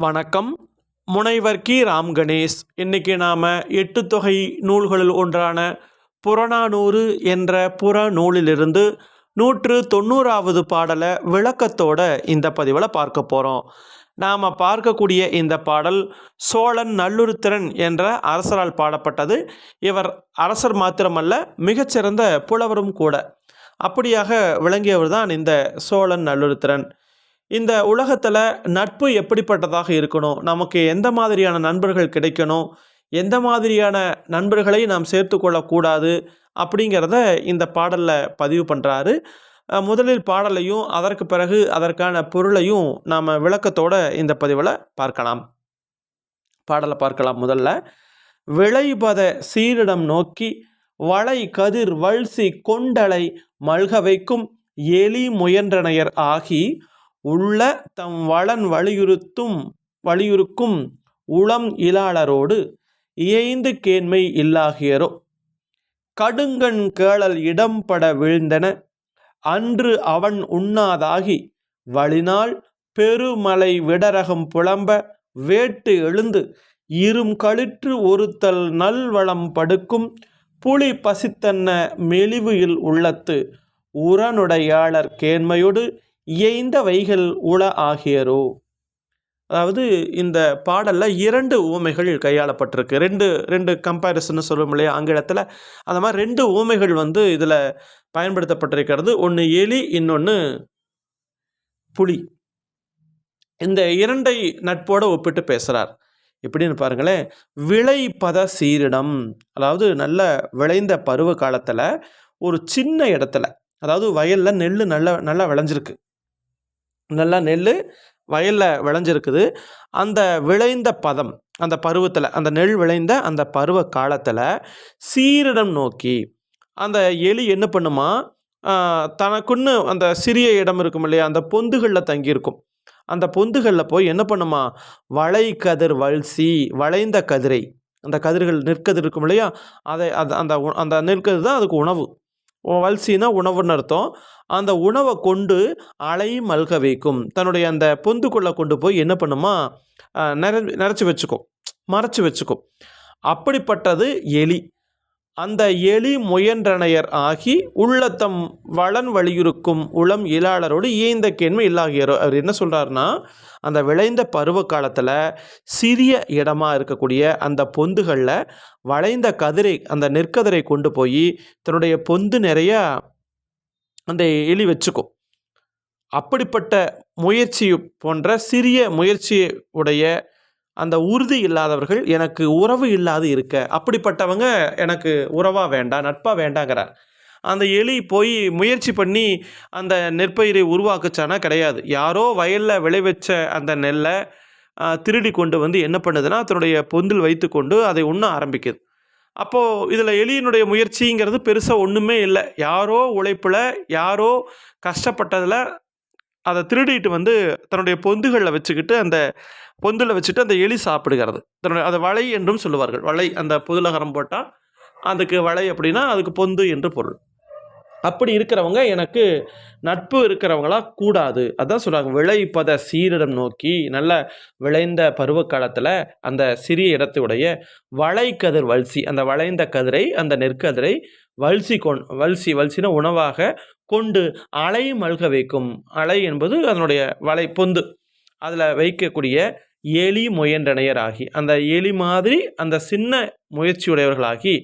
வணக்கம். முனைவர் கி. ராம் கணேஷ். இன்னைக்கு நாம் எட்டு தொகை நூல்களில் ஒன்றான புறநானூறு என்ற புறநூலிலிருந்து நூற்று தொண்ணூறாவது பாடலை விளக்கத்தோட இந்த பதிவில் பார்க்க போகிறோம் நாம் பார்க்கக்கூடிய இந்த பாடல் சோழன் நல்லுருத்திரன் என்ற அரசரால் பாடப்பட்டது. இவர் அரசர் மாத்திரமல்ல மிகச்சிறந்த புலவரும் கூட. அப்படியாக விளங்கியவர் தான் இந்த சோழன் நல்லுருத்திரன். இந்த உலகத்தில் நட்பு எப்படிப்பட்டதாக இருக்கணும்? நமக்கு எந்த மாதிரியான நண்பர்கள் கிடைக்கணும்? எந்த மாதிரியான நண்பர்களை நாம் சேர்த்து கொள்ளக்கூடாது? அப்படிங்கிறத இந்த பாடலில் பதிவு பண்ணுறாரு முதலில் பாடலையும் அதற்கு பிறகு அதற்கான பொருளையும் நாம் விளக்கத்தோட இந்த பதிவில் பார்க்கலாம். பாடலை பார்க்கலாம் முதல்ல. விளைபத சீரிடம் நோக்கி வளை கதிர் வல்சி கொண்டலை மல்க வைக்கும் எலி முயன்றனையர் ஆகி உள்ள தம் வளன் வலியுறுத்தும் வலியுறுக்கும் உளம் இலாளரோடு இயைந்து கேண்மை இல்லாகியரோ? கடுங்கண் கேளல் இடம்பட வீழ்ந்தன. அன்று அவன் உண்ணாதாகி வழினால் பெருமலை விடரகம் புலம்ப வேட்டு எழுந்து இரும் களிற்று ஒருத்தல் நல்வளம் படுக்கும் புலி பசித்தன்ன மெலிவுயில் உள்ளத்து உரனுடையாளர் கேண்மையோடு ஏய்ந்த வைகள் உள ஆகியரோ. அதாவது இந்த பாடலில் இரண்டு ஊமைகள் கையாளப்பட்டிருக்கு. ரெண்டு ரெண்டு கம்பேரிசன் சொல்லும் இல்லையா? ஆங்கிலத்தில் அந்த மாதிரி ரெண்டு ஊமைகள் வந்து இதில் பயன்படுத்தப்பட்டிருக்கிறது. ஒன்று எலி இன்னொன்று புலி. இந்த இரண்டை நட்போடு ஒப்பிட்டு பேசுகிறார் எப்படின்னு பாருங்களேன். விளை பத சீரிடம் அதாவது நல்ல விளைந்த பருவ காலத்தில் ஒரு சின்ன இடத்துல அதாவது வயலில் நெல் நல்லா நல்லா விளைஞ்சிருக்கு. நல்லா நெல் வயலில் விளைஞ்சிருக்குது. அந்த விளைந்த பதம் அந்த பருவத்தில் அந்த நெல் விளைந்த அந்த பருவ காலத்தில் சீரிடம் நோக்கி அந்த எலி என்ன பண்ணுமா? தனக்குன்னு அந்த சிறிய இடம் இருக்கும் இல்லையா அந்த பொந்துகளில் தங்கியிருக்கும். அந்த பொந்துகளில் போய் என்ன பண்ணுமா? வளை கதிர் வல்சி வளைந்த கதிரை. அந்த கதிர்கள் நெற்கதிர் இருக்கும் இல்லையா? அதை அந்த அந்த நெற்கதிர் தான் அதுக்கு உணவு. வல்சினா உணவுன்னு அர்த்தம். அந்த உணவை கொண்டு அலை மல்க வைக்கும். தன்னுடைய அந்த பொந்துக்குள்ளே கொண்டு போய் என்ன பண்ணுமா? நிற நிறச்சி வச்சுக்கும். மறைச்சி வச்சுக்கும். அப்படிப்பட்டது எலி. அந்த எலி முயன்றனையர் ஆகி உள்ளத்தம் வளன் வலியுறுக்கும் உளம் இயலாளரோடு இயைந்த கேண்மை இல்லாகியரோ அவர் என்ன சொல்கிறாருன்னா அந்த விளைந்த பருவ காலத்தில் சிறிய இடமா இருக்கக்கூடிய அந்த பொந்துகளில் வளைந்த கதிரை அந்த நெற்கதிரை கொண்டு போய் தன்னுடைய பொந்து நிறையா அந்த எலி வச்சுக்கும். அப்படிப்பட்ட முயற்சி போன்ற சிறிய முயற்சி உடைய அந்த உறுதி இல்லாதவர்கள் எனக்கு உறவு இல்லாது இருக்க அப்படிப்பட்டவங்க எனக்கு உறவாக வேண்டாம் நட்பாக வேண்டாங்கிறார். அந்த எலி போய் முயற்சி பண்ணி அந்த நெற்பயிரை உருவாக்குச்சானா கிடையாது. யாரோ வயலில் விளைவிச்ச அந்த நெல்லை திருடி கொண்டு வந்து என்ன பண்ணுதுன்னா அதனுடைய பொந்தில் வைத்து கொண்டு அதை உண்ண ஆரம்பிக்குது. அப்போது இதில் எலியினுடைய முயற்சிங்கிறது பெருசாக ஒன்றுமே இல்லை. யாரோ உழைப்பில் யாரோ கஷ்டப்பட்டதில் அதை திருடிட்டு வந்து தன்னுடைய பொந்துகளில் வச்சுக்கிட்டு அந்த பொந்தில் வச்சுட்டு அந்த எலி சாப்பிடுகிறது. தன்னுடைய அதை வலை என்றும் சொல்லுவார்கள். வலை அந்த புதுலகரம் போட்டால் அதுக்கு வலை அப்படின்னா அதுக்கு பொந்து என்று பொருள். அப்படி இருக்கிறவங்க எனக்கு நட்பு இருக்கிறவங்களா கூடாது. அதான் சொல்கிறாங்க விளைப்பத சீரிடம் நோக்கி நல்ல விளைந்த பருவ காலத்தில் அந்த சிறிய இடத்துடைய வளைக்கதிர் வல்சி அந்த வளைந்த கதிரை அந்த நெற்கதிரை வல்சி கொண் வல்சி வல்சின உணவாக கொண்டு அலை மல்க வைக்கும். அலை என்பது அதனுடைய வலை பொந்து. அதில் வைக்கக்கூடிய எலி முயன்றனையராகி அந்த எலி மாதிரி அந்த சின்ன முயற்சியுடையவர்களாகி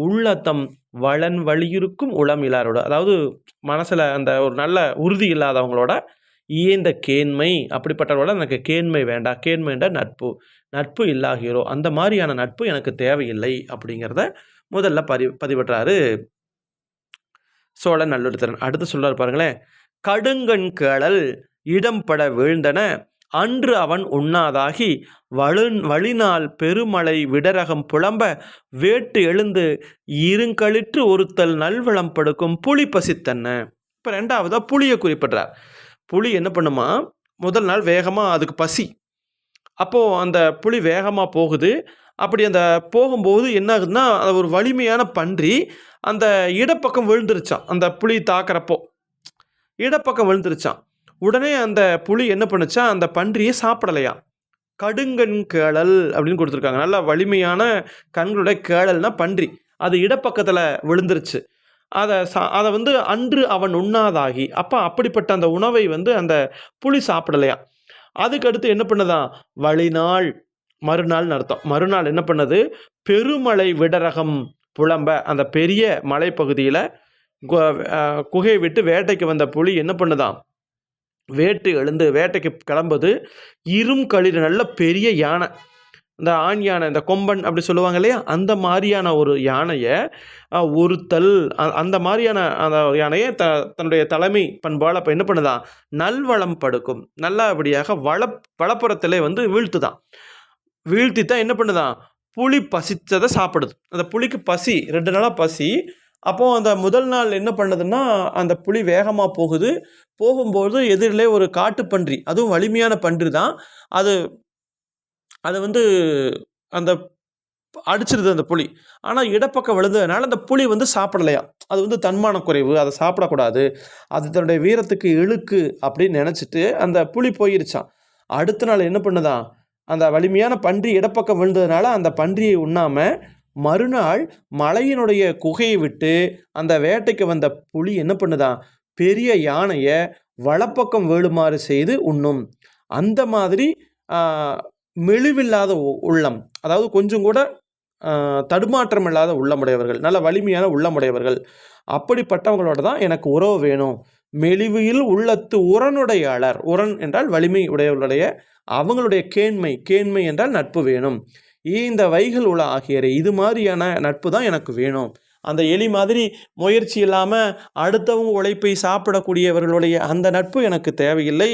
உள்ளத்தம் வளன் வழியிருக்கும் உளம் இல்லாரோட அதாவது மனசில் அந்த ஒரு நல்ல உறுதி இல்லாதவங்களோட இயந்த கேண்மை அப்படிப்பட்டவரோட எனக்கு கேண்மை வேண்டாம் கேண்மைன்ற நட்பு நட்பு இல்லாகிறோ அந்த மாதிரியான நட்பு எனக்கு தேவையில்லை அப்படிங்கிறத முதல்ல பதி பதிவிடுறாரு சோழ நல்லுறுத்திறன் அடுத்து சொல்கிறார் பாருங்களேன் கடுங்கண் கேளல் இடம்பட வீழ்ந்தன அன்று அவன் உண்ணாதாகி வலு வழினால் பெருமழை விடரகம் புலம்ப வேட்டு எழுந்து இருங்களிற்று ஒருத்தல் நல்வளம் படுக்கும் புலி பசித்தன்ன இப்போ ரெண்டாவதாக புளியை குறிப்பிட்றார். புளி என்ன பண்ணுமா? முதல் நாள் வேகமாக அதுக்கு பசி. அப்போது அந்த புளி வேகமாக போகுது. அப்படி அந்த போகும்போது என்ன ஆகுதுன்னா அது ஒரு வலிமையான பன்றி. அந்த இடப்பக்கம் விழுந்துருச்சான் அந்த புளி தாக்குறப்போ. இடப்பக்கம் விழுந்துருச்சான் உடனே அந்த புலி என்ன பண்ணுச்சா அந்த பன்றியை சாப்பிடலையா கடுங்கண் கேளல் அப்படின்னு கொடுத்துருக்காங்க. நல்ல வலிமையான கண்களுடைய கேளல்னா பன்றி. அது இடப்பக்கத்தில் விழுந்துருச்சு. அதை சா அதை வந்து அன்று அவன் உண்ணாதாகி அப்போ அப்படிப்பட்ட அந்த உணவை வந்து அந்த புலி சாப்பிடலையா அதுக்கடுத்து என்ன பண்ணுதான்? வழிநாள். மறுநாள்னு அர்த்தம். மறுநாள் என்ன பண்ணுது? பெருமலை விடரகம் புலம்ப அந்த பெரிய மலைப்பகுதியில் குகையை விட்டு வேட்டைக்கு வந்த புலி என்ன பண்ணுதான் வேட்டு எழுந்து வேட்டைக்கு கிளம்புது இரும் களிர் நல்ல பெரிய யானை. இந்த ஆண் யானை இந்த கொம்பன் அப்படி சொல்லுவாங்க இல்லையா? அந்த மாதிரியான ஒரு யானையை அஹ், ஒருத்தல் அந்த மாதிரியான அந்த யானையை த தன்னுடைய தலைமை பண்பால் அப்போ என்ன பண்ணுதான் நல்வளம் படுக்கும். நல்லபடியாக வள வளப்புறத்திலே வந்து வீழ்த்துதான். வீழ்த்தி தான் என்ன பண்ணுதான் புளி பசித்ததை சாப்பிடுது. அந்த புளிக்கு பசி ரெண்டு நாளாக பசி அப்போது அந்த முதல் நாள் என்ன பண்ணுதுன்னா அந்த புலி வேகமாக போகுது. போகும்போது எதிரிலே ஒரு காட்டுப்பன்றி அதுவும் வலிமையான பன்றி தான். அது அது வந்து அந்த அடிச்சிருது அந்த புலி. ஆனால் இடப்பக்கம் விழுந்ததுனால அந்த புலி வந்து சாப்பிடலையா அது வந்து தன்மான குறைவு அதை சாப்பிடக்கூடாது. அது தன்னுடைய வீரத்துக்கு இழுக்கு அப்படின்னு நினச்சிட்டு அந்த புலி போயிருச்சான் அடுத்த நாள் என்ன பண்ணுதான்? அந்த வலிமையான பன்றி இடப்பக்கம் விழுந்ததுனால அந்த பன்றியை உண்ணாமல் மறுநாள் மலையினுடைய குகையை விட்டு அந்த வேட்டைக்கு வந்த புலி என்ன பண்ணுதான்? பெரிய யானையை வலப்பக்கம் வேளுமாறு செய்து உண்ணும். அந்த மாதிரி மெழுவில்லாத மெலிவில்லாத உள்ளம். அதாவது கொஞ்சம் கூட தடுமாற்றம் இல்லாத உள்ளமுடையவர்கள் நல்ல வலிமையான உள்ளமுடையவர்கள். அப்படிப்பட்டவங்களோட தான் எனக்கு உறவு வேணும். மெலிவில் உள்ளத்து உரனுடையாளர் உரன் என்றால் வலிமை உடையவர்களுடைய அவங்களுடைய கேண்மை. கேண்மை என்றால் நட்பு வேணும். இந்த வைகள் உள்ள ஆகியரே இது மாதிரியான நட்பு தான் எனக்கு வேணும். அந்த எலி மாதிரி முயற்சி இல்லாமல் அடுத்தவங்க உழைப்பை சாப்பிடக்கூடியவர்களுடைய அந்த நட்பு எனக்கு தேவையில்லை.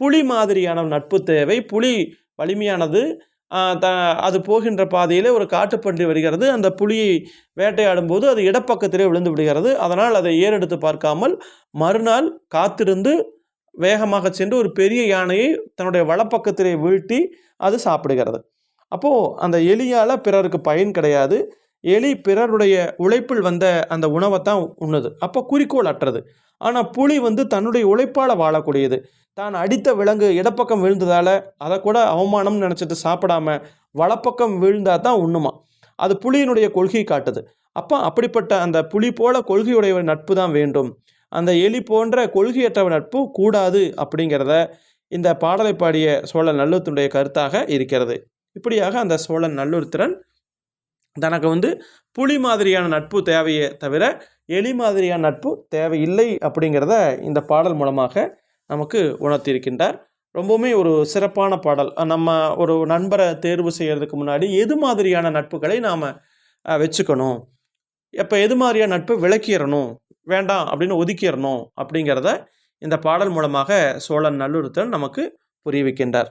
புலி மாதிரியான நட்பு தேவை. புலி வலிமையானது த அது போகின்ற பாதையில் ஒரு காட்டுப்பன்றி வருகிறது. அந்த புலியை வேட்டையாடும் போது அது இடப்பக்கத்திலே விழுந்து விடுகிறது. அதனால் அதை ஏறெடுத்து பார்க்காமல் மறுநாள் காத்திருந்து வேகமாக சென்று ஒரு பெரிய யானையை தன்னுடைய வலப்பக்கத்திலே வீழ்த்தி அது சாப்பிடுகிறது. அப்போது அந்த எலியால் பிறருக்கு பயன் கிடையாது. எலி பிறருடைய உழைப்பில் வந்த அந்த உணவை தான் உண்ணுது. அப்போ குறிக்கோள் அற்றது. ஆனால் புலி வந்து தன்னுடைய உழைப்பால் வாழக்கூடியது. தான் அடித்த விலங்கு இடப்பக்கம் விழுந்ததால் அதை கூட அவமானம்னு நினச்சிட்டு சாப்பிடாம வலப்பக்கம் விழுந்தால் தான் உண்ணுமா? அது புலியினுடைய கொள்கை காட்டுது. அப்போ அப்படிப்பட்ட அந்த புலி போல கொள்கையுடைய நட்பு தான் வேண்டும். அந்த எலி போன்ற கொள்கையற்ற நட்பு கூடாது அப்படிங்கிறத இந்த பாடலை பாடிய சோழ நல்லூத்தினுடைய கருத்தாக இருக்கிறது. இப்படியாக அந்த சோழன் நல்லூர்த்திரன் தனக்கு வந்து புலி மாதிரியான நட்பு தேவையே தவிர எலி மாதிரியான நட்பு தேவையில்லை அப்படிங்கிறத இந்த பாடல் மூலமாக நமக்கு உணர்த்தியிருக்கின்றார். ரொம்பவுமே ஒரு சிறப்பான பாடல். நம்ம ஒரு நண்பரை தேர்வு செய்கிறதுக்கு முன்னாடி எது மாதிரியான நட்புகளை நாம் வச்சுக்கணும்? எப்போ எது மாதிரியான நட்பு விளக்கிடணும்? வேண்டாம் அப்படின்னு ஒதுக்கிடணும் அப்படிங்கிறத இந்த பாடல் மூலமாக சோழன் நல்லுறுத்தன் நமக்கு புரிய வைக்கின்றார்.